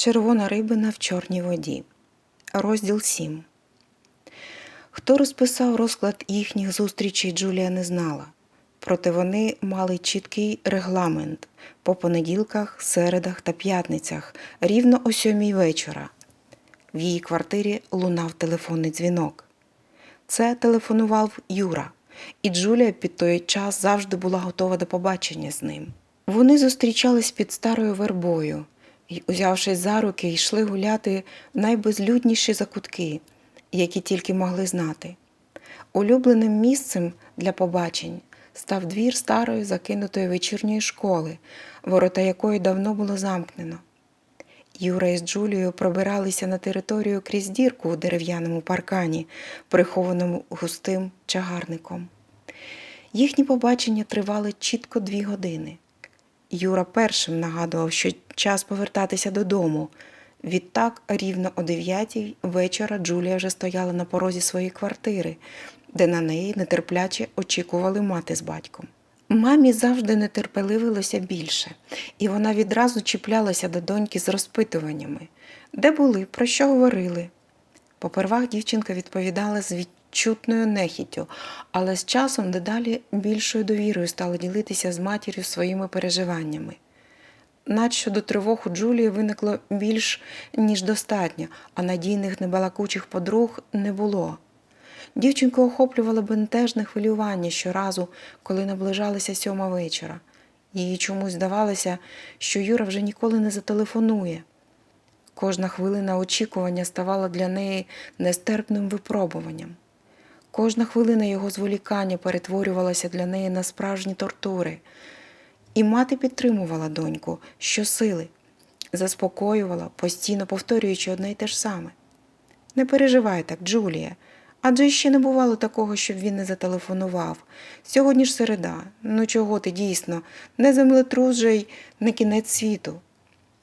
Червона рибина в чорній воді. Розділ 7. Хто розписав розклад їхніх зустрічей, Джулія не знала. Проте вони мали чіткий регламент по понеділках, середах та п'ятницях, рівно о сьомій вечора. В її квартирі лунав телефонний дзвінок. Це телефонував Юра, і Джулія під той час завжди була готова до побачення з ним. Вони зустрічались під старою вербою і, узявшись за руки, йшли гуляти в найбезлюдніші закутки, які тільки могли знати. Улюбленим місцем для побачень став двір старої закинутої вечірньої школи, ворота якої давно було замкнено. Юра із Джулією пробиралися на територію крізь дірку у дерев'яному паркані, прихованому густим чагарником. Їхні побачення тривали чітко дві години. Юра першим нагадував, що час повертатися додому. Відтак, рівно о дев'ятій вечора Джулія вже стояла на порозі своєї квартири, де на неї нетерпляче очікували мати з батьком. Мамі завжди нетерпеливилося більше, і вона відразу чіплялася до доньки з розпитуваннями, де були, про що говорили. Попервах дівчинка відповідала з відчутною нехіттю, але з часом дедалі більшою довірою стала ділитися з матір'ю своїми переживаннями. Надщо до тривог у Джулії виникло більш ніж достатньо, а надійних небалакучих подруг не було. Дівчинку охоплювало бентежне хвилювання щоразу, коли наближалася сьома вечора. Їй чомусь здавалося, що Юра вже ніколи не зателефонує. Кожна хвилина очікування ставала для неї нестерпним випробуванням. Кожна хвилина його зволікання перетворювалася для неї на справжні тортури. І мати підтримувала доньку щосили, заспокоювала, постійно повторюючи одне й те ж саме. Не переживай так, Джулія. Адже ще не бувало такого, щоб він не зателефонував. Сьогодні ж середа. Ну чого ти дійсно, не землетрус же й не кінець світу.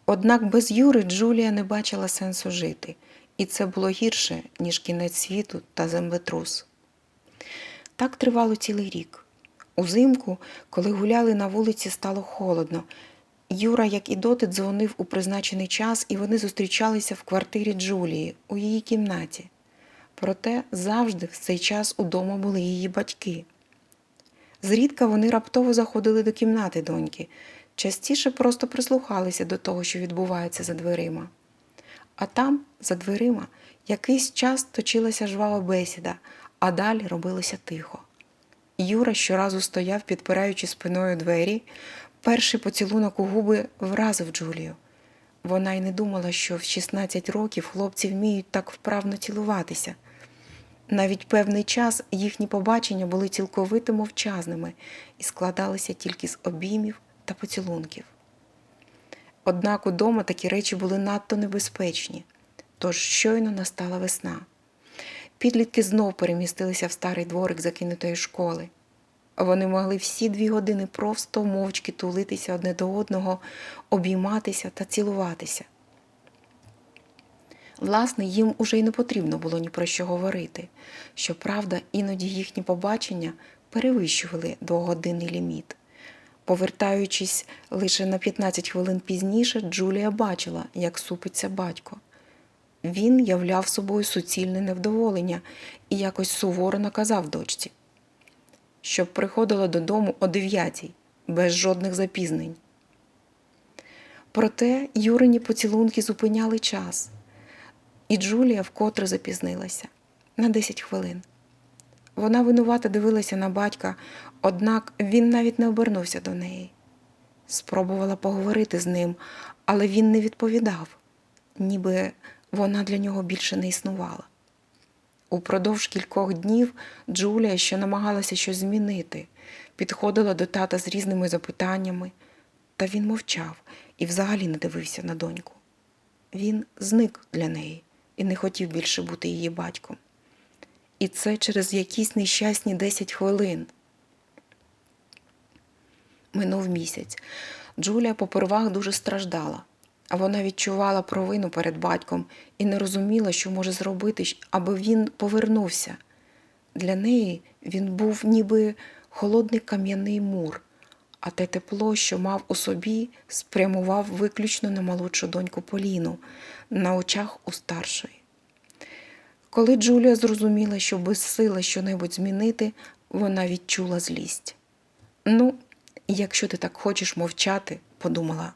Однак без Юри Джулія не бачила сенсу жити, і це було гірше, ніж кінець світу та землетрус. Так тривало цілий рік. Узимку, коли гуляли на вулиці, стало холодно. Юра, як і доти, дзвонив у призначений час, і вони зустрічалися в квартирі Джулії у її кімнаті. Проте завжди в цей час удома були її батьки. Зрідка вони раптово заходили до кімнати доньки, частіше просто прислухалися до того, що відбувається за дверима. А там, за дверима, якийсь час точилася жвава бесіда, а далі робилося тихо. Юра щоразу стояв, підпираючи спиною двері. Перший поцілунок у губи вразив Джулію. Вона й не думала, що в 16 років хлопці вміють так вправно цілуватися. Навіть певний час їхні побачення були цілковито мовчазними і складалися тільки з обіймів та поцілунків. Однак удома такі речі були надто небезпечні, тож щойно настала весна. Підлітки знов перемістилися в старий дворик закинутої школи. Вони могли всі дві години просто мовчки тулитися одне до одного, обійматися та цілуватися. Власне, їм уже й не потрібно було ні про що говорити. Щоправда, іноді їхні побачення перевищували двогодинний ліміт. Повертаючись лише на 15 хвилин пізніше, Джулія бачила, як супиться батько. Він являв собою суцільне невдоволення і якось суворо наказав дочці, щоб приходила додому о дев'ятій, без жодних запізнень. Проте Юрині поцілунки зупиняли час, і Джулія вкотре запізнилася на 10 хвилин. Вона винувато дивилася на батька, однак він навіть не обернувся до неї. Спробувала поговорити з ним, але він не відповідав, ніби вона для нього більше не існувала. Упродовж кількох днів Джулія, що намагалася щось змінити, підходила до тата з різними запитаннями, та він мовчав і взагалі не дивився на доньку. Він зник для неї і не хотів більше бути її батьком. І це через якісь нещасні 10 хвилин. Минув місяць. Джулія попервах дуже страждала. А вона відчувала провину перед батьком і не розуміла, що може зробити, аби він повернувся. Для неї він був ніби холодний кам'яний мур, а те тепло, що мав у собі, спрямував виключно на молодшу доньку Поліну, на очах у старшої. Коли Джулія зрозуміла, що безсила щонебудь змінити, вона відчула злість. Ну, якщо ти так хочеш мовчати, подумала,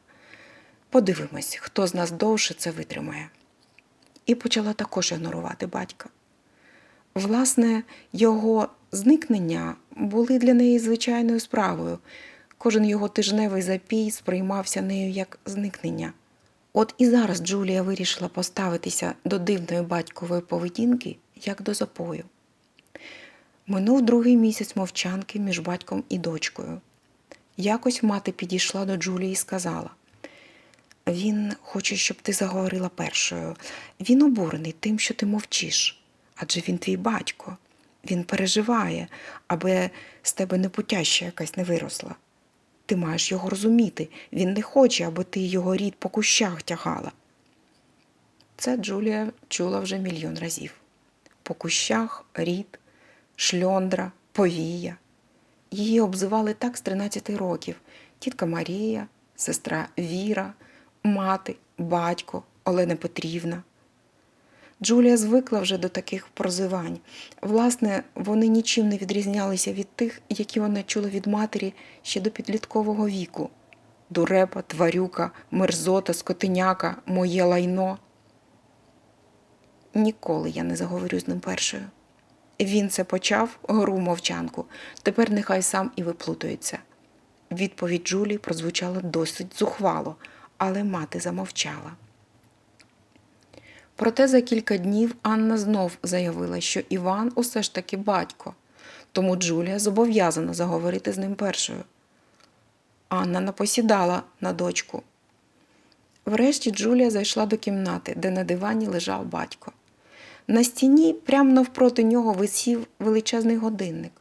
подивимось, хто з нас довше це витримає. І почала також ігнорувати батька. Власне, його зникнення були для неї звичайною справою. Кожен його тижневий запій сприймався нею як зникнення. От і зараз Джулія вирішила поставитися до дивної батькової поведінки як до запою. Минув другий місяць мовчанки між батьком і дочкою. Якось мати підійшла до Джулії і сказала: Він хоче, щоб ти заговорила першою. Він обурений тим, що ти мовчиш. Адже він твій батько. Він переживає, аби з тебе непутяща якась не виросла. Ти маєш його розуміти. Він не хоче, аби ти його рід по кущах тягала. Це Джулія чула вже мільйон разів. По кущах, рід, шльондра, повія. Її обзивали так з 13 років: тітка Марія, сестра Віра, мати, батько, Олена Петрівна. Джулія звикла вже до таких прозивань. Власне, вони нічим не відрізнялися від тих, які вона чула від матері ще до підліткового віку. Дурепа, тварюка, мерзота, скотиняка, моє лайно. Ніколи я не заговорю з ним першою. Він це почав гру мовчанку. Тепер нехай сам і виплутується. Відповідь Джулії прозвучала досить зухвало, але мати замовчала. Проте за кілька днів Анна знов заявила, що Іван усе ж таки батько, тому Джулія зобов'язана заговорити з ним першою. Анна напосідала на дочку. Врешті Джулія зайшла до кімнати, де на дивані лежав батько. На стіні, прямо навпроти нього, висів величезний годинник,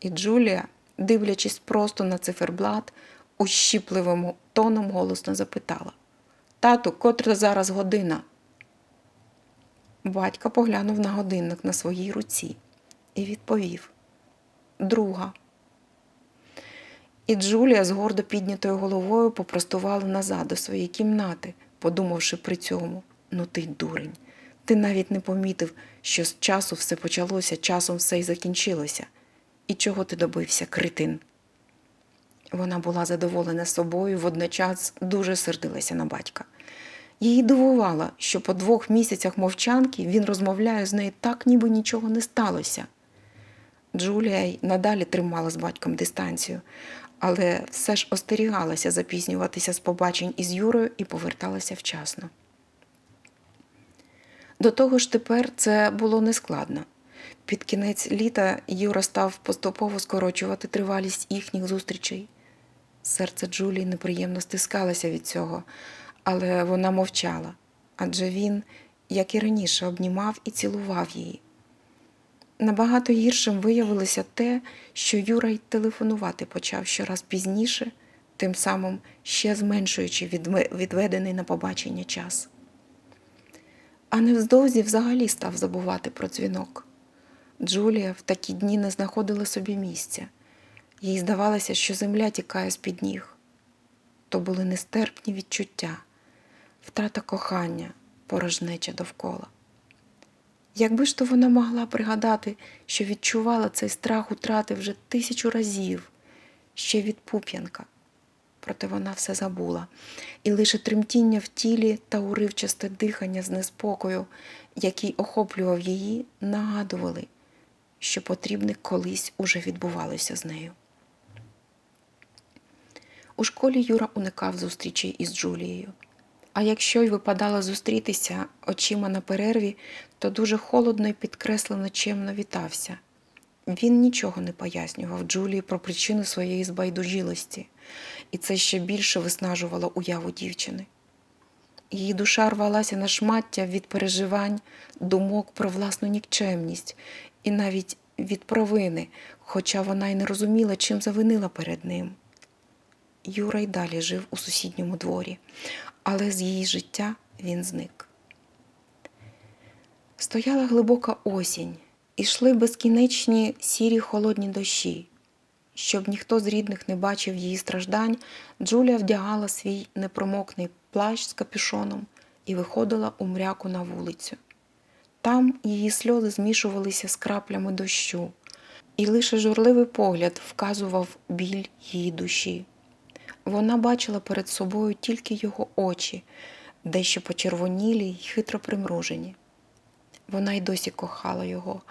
і Джулія, дивлячись просто на циферблат, ущіпливим тоном голосно запитала: Тату, котра зараз година? Батько поглянув на годинник на своїй руці і відповів: Друга. І Джулія з гордо піднятою головою попростувала назад до своєї кімнати, подумавши при цьому: ну ти дурень, ти навіть не помітив, що з часу все почалося, часом все й закінчилося. І чого ти добився, критин? Вона була задоволена собою, водночас дуже сердилася на батька. Її дивувало, що по двох місяцях мовчанки він розмовляє з нею так, ніби нічого не сталося. Джулія й надалі тримала з батьком дистанцію, але все ж остерігалася запізнюватися з побачень із Юрою і поверталася вчасно. До того ж тепер це було нескладно. Під кінець літа Юра став поступово скорочувати тривалість їхніх зустрічей. Серце Джулії неприємно стискалося від цього, але вона мовчала, адже він, як і раніше, обнімав і цілував її. Набагато гіршим виявилося те, що Юра й телефонувати почав щораз пізніше, тим самим ще зменшуючи відведений на побачення час. А невздовзі взагалі став забувати про дзвінок. Джулія в такі дні не знаходила собі місця. Їй здавалося, що земля тікає з-під ніг. То були нестерпні відчуття, втрата кохання, порожнеча довкола. Якби ж то вона могла пригадати, що відчувала цей страх утрати вже тисячу разів, ще від Пуп'янка. Проте вона все забула, і лише тремтіння в тілі та уривчасте дихання з неспокою, який охоплював її, нагадували, що потрібне колись уже відбувалося з нею. У школі Юра уникав зустрічей із Джулією. А якщо й випадало зустрітися очима на перерві, то дуже холодно і підкреслено чемно вітався. Він нічого не пояснював Джулії про причину своєї збайдужілості, і це ще більше виснажувало уяву дівчини. Її душа рвалася на шмаття від переживань, думок про власну нікчемність і навіть від провини, хоча вона й не розуміла, чим завинила перед ним. Юра й далі жив у сусідньому дворі, але з її життя він зник. Стояла глибока осінь, ішли безкінечні сірі холодні дощі. Щоб ніхто з рідних не бачив її страждань, Джулія вдягала свій непромокний плащ з капюшоном і виходила у мряку на вулицю. Там її сльози змішувалися з краплями дощу, і лише журливий погляд вказував біль її душі. Вона бачила перед собою тільки його очі, дещо почервонілі й хитро примружені. Вона й досі кохала його,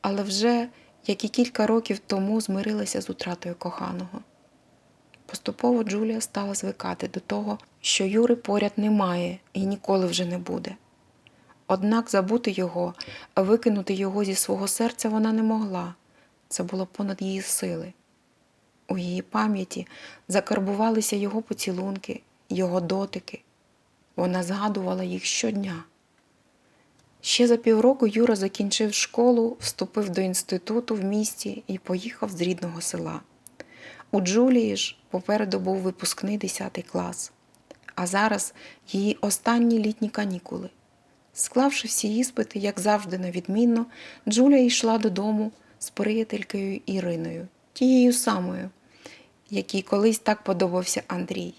але вже, як і кілька років тому, змирилася з утратою коханого. Поступово Джулія стала звикати до того, що Юри поряд немає і ніколи вже не буде. Однак забути його, викинути його зі свого серця вона не могла. Це було понад її сили. У її пам'яті закарбувалися його поцілунки, його дотики. Вона згадувала їх щодня. Ще за півроку Юра закінчив школу, вступив до інституту в місті і поїхав з рідного села. У Джулії ж попереду був випускний 10 клас, а зараз її останні літні канікули. Склавши всі іспити, як завжди, на відмінно, Джулія йшла додому з приятелькою Іриною, тією самою, якій колись так подобався Андрій.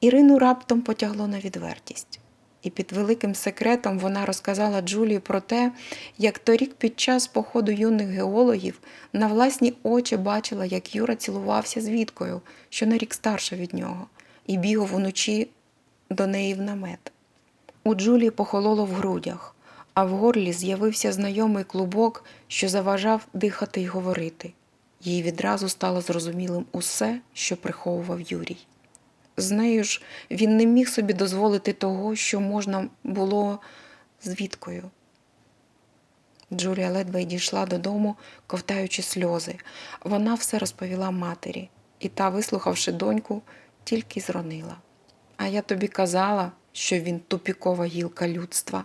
Ірину раптом потягло на відвертість. І під великим секретом вона розказала Джулії про те, як торік під час походу юних геологів на власні очі бачила, як Юра цілувався з Віткою, що на рік старша від нього, і бігав уночі до неї в намет. У Джулії похололо в грудях, а в горлі з'явився знайомий клубок, що заважав дихати й говорити. Їй відразу стало зрозумілим усе, що приховував Юрій. З нею ж він не міг собі дозволити того, що можна було з Віткою. Джулія ледве й дійшла додому, ковтаючи сльози. Вона все розповіла матері, і та, вислухавши доньку, тільки зронила. А я тобі казала, що він тупікова гілка людства.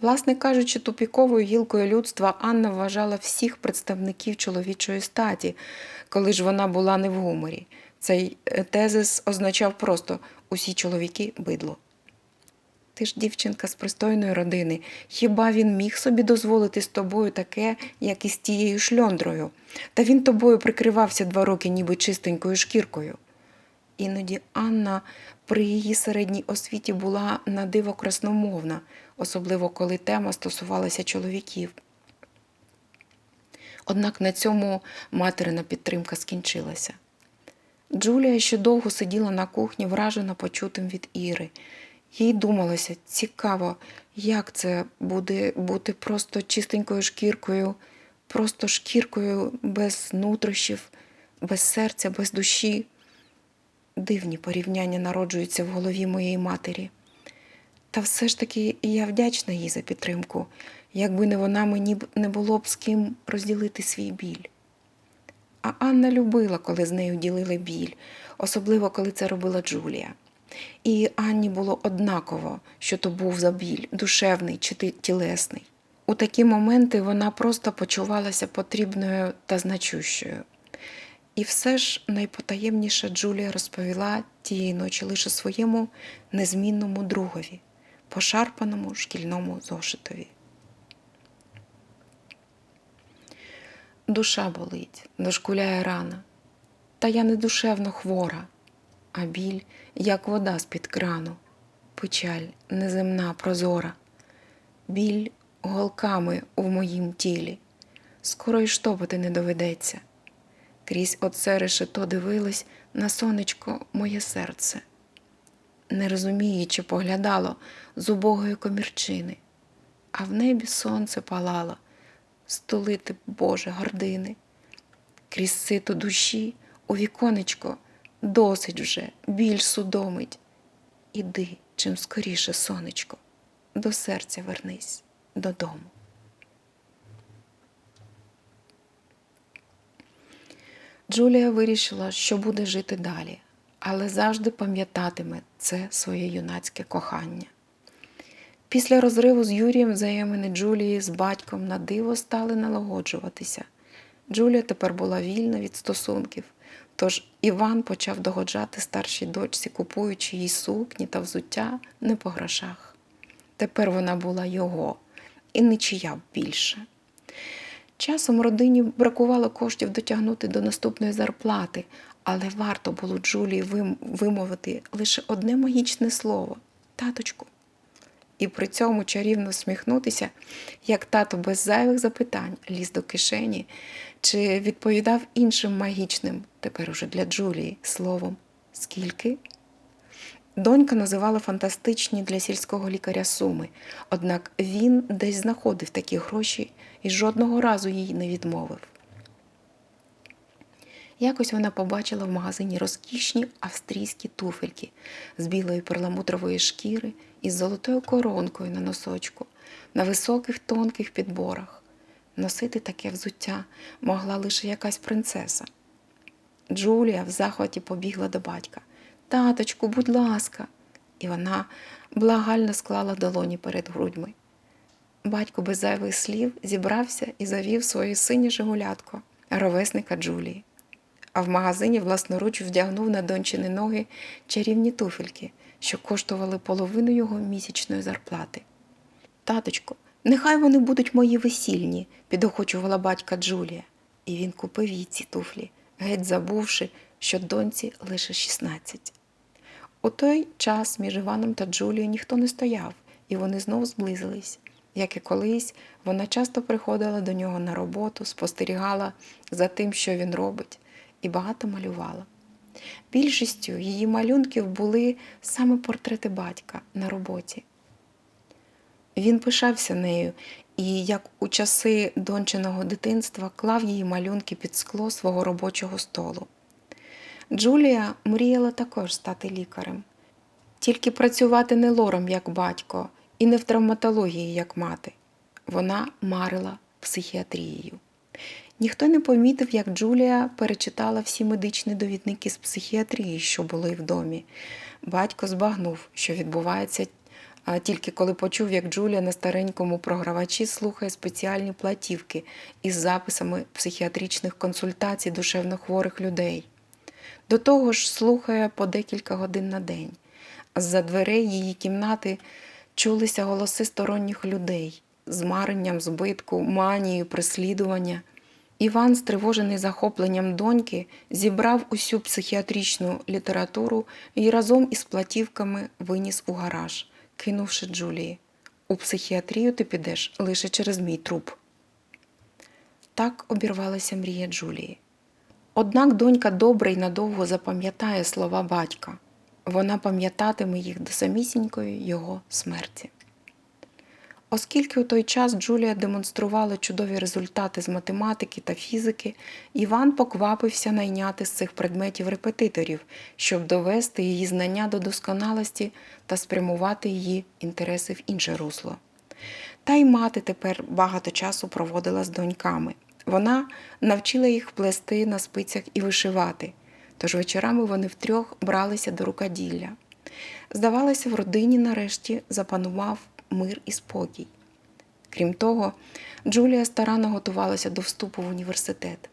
Власне кажучи, тупіковою гілкою людства Анна вважала всіх представників чоловічої статі, коли ж вона була не в гуморі. Цей е, тезис означав просто усі чоловіки бидло. Ти ж дівчинка з пристойної родини. Хіба він міг собі дозволити з тобою таке, як і з тією шльондрою? Та він тобою прикривався два роки, ніби чистенькою шкіркою. Іноді Анна при її середній освіті була на диво красномовна, особливо коли тема стосувалася чоловіків. Однак на цьому материна підтримка скінчилася. Джулія ще довго сиділа на кухні, вражена почутим від Іри. Їй думалося, цікаво, як це буде бути просто чистенькою шкіркою, просто шкіркою без нутрощів, без серця, без душі. Дивні порівняння народжуються в голові моєї матері. Та все ж таки я вдячна їй за підтримку, якби не вона мені не було б з ким розділити свій біль. А Анна любила, коли з нею ділили біль, особливо коли це робила Джулія. І Анні було однаково, що то був за біль, душевний чи тілесний. У такі моменти вона просто почувалася потрібною та значущою. І все ж найпотаємніше Джулія розповіла тієї ночі лише своєму незмінному другові, пошарпаному шкільному зошитові. Душа болить, дошкуляє рана. Та я не душевно хвора, а біль, як вода з-під крану, печаль неземна, прозора, біль голками у моїм тілі, скоро й штопати не доведеться. Крізь оце решето дивилось на сонечко моє серце, не розуміючи, поглядало з убогої комірчини, а в небі сонце палало, столити Боже гордини. Крізь сито душі у віконечко досить вже біль судомить. Іди чим скоріше, сонечко, до серця вернись додому. Джулія вирішила, що буде жити далі, але завжди пам'ятатиме це своє юнацьке кохання. Після розриву з Юрієм взаємини Джулії з батьком на диво стали налагоджуватися. Джулія тепер була вільна від стосунків, тож Іван почав догоджати старшій дочці, купуючи їй сукні та взуття не по грошах. Тепер вона була його і нічия більше. Часом родині бракувало коштів дотягнути до наступної зарплати, але варто було Джулії вимовити лише одне магічне слово таточку. І при цьому чарівно всміхнутися, як тато без зайвих запитань ліз до кишені чи відповідав іншим магічним, тепер уже для Джулії, словом скільки. Донька називала фантастичні для сільського лікаря суми, однак він десь знаходив такі гроші і жодного разу їй не відмовив. Якось вона побачила в магазині розкішні австрійські туфельки з білої перламутрової шкіри із золотою коронкою на носочку, на високих тонких підборах. Носити таке взуття могла лише якась принцеса. Джулія в захваті побігла до батька. Таточку, будь ласка. І вона благально склала долоні перед грудьми. Батько без зайвих слів зібрався і завів своє синє жигулятко, ровесника Джулії. А в магазині власноруч вдягнув на дончини ноги чарівні туфельки, що коштували половину його місячної зарплати. Таточко, нехай вони будуть мої весільні, підохочувала батька Джулія. І він купив їй ці туфлі, геть забувши, що доньці лише 16. У той час між Іваном та Джулією ніхто не стояв, і вони знов зблизились. Як і колись, вона часто приходила до нього на роботу, спостерігала за тим, що він робить, і багато малювала. Більшістю її малюнків були саме портрети батька на роботі. Він пишався нею і, як у часи дончиного дитинства, клав її малюнки під скло свого робочого столу. Джулія мріяла також стати лікарем, тільки працювати не лором, як батько, і не в травматології, як мати. Вона марила психіатрією. Ніхто не помітив, як Джулія перечитала всі медичні довідники з психіатрії, що були в домі. Батько збагнув, що відбувається тільки коли почув, як Джулія на старенькому програвачі слухає спеціальні платівки із записами психіатричних консультацій душевнохворих людей. До того ж, слухає по декілька годин на день. З-за дверей її кімнати чулися голоси сторонніх людей з маренням збитку, манією, преслідування. Іван, стривожений захопленням доньки, зібрав усю психіатричну літературу і разом із платівками виніс у гараж, кинувши Джулії. У психіатрію ти підеш лише через мій труп. Так обірвалася мрія Джулії. Однак донька добре й надовго запам'ятає слова батька. Вона пам'ятатиме їх до самісінької його смерті. Оскільки у той час Джулія демонструвала чудові результати з математики та фізики, Іван поквапився найняти з цих предметів репетиторів, щоб довести її знання до досконалості та спрямувати її інтереси в інше русло. Та й мати тепер багато часу проводила з доньками. Вона навчила їх плести на спицях і вишивати, тож вечорами вони втрьох бралися до рукоділля. Здавалося, в родині нарешті запанував мир і спокій. Крім того, Джулія старанно готувалася до вступу в університет.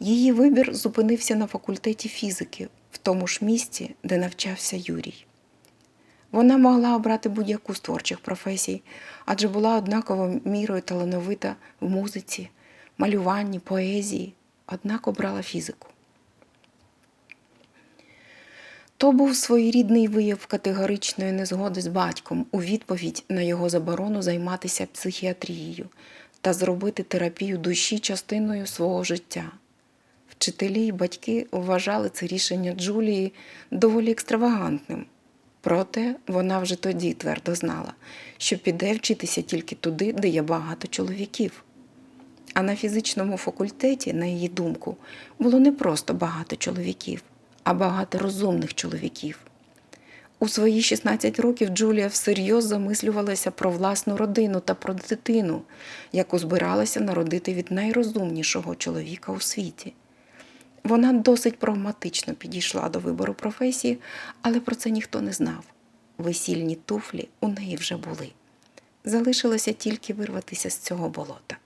Її вибір зупинився на факультеті фізики, в тому ж місці, де навчався Юрій. Вона могла обрати будь-яку з творчих професій, адже була однаково мірою талановита в музиці, малюванні, поезії, однак обрала фізику. То був своєрідний вияв категоричної незгоди з батьком у відповідь на його заборону займатися психіатрією та зробити терапію душі частиною свого життя. Вчителі й батьки вважали це рішення Джулії доволі екстравагантним. Проте вона вже тоді твердо знала, що піде вчитися тільки туди, де є багато чоловіків. А на фізичному факультеті, на її думку, було не просто багато чоловіків, а багато розумних чоловіків. У свої 16 років Джулія всерйоз замислювалася про власну родину та про дитину, яку збиралася народити від найрозумнішого чоловіка у світі. Вона досить прагматично підійшла до вибору професії, але про це ніхто не знав. Весільні туфлі у неї вже були. Залишилося тільки вирватися з цього болота.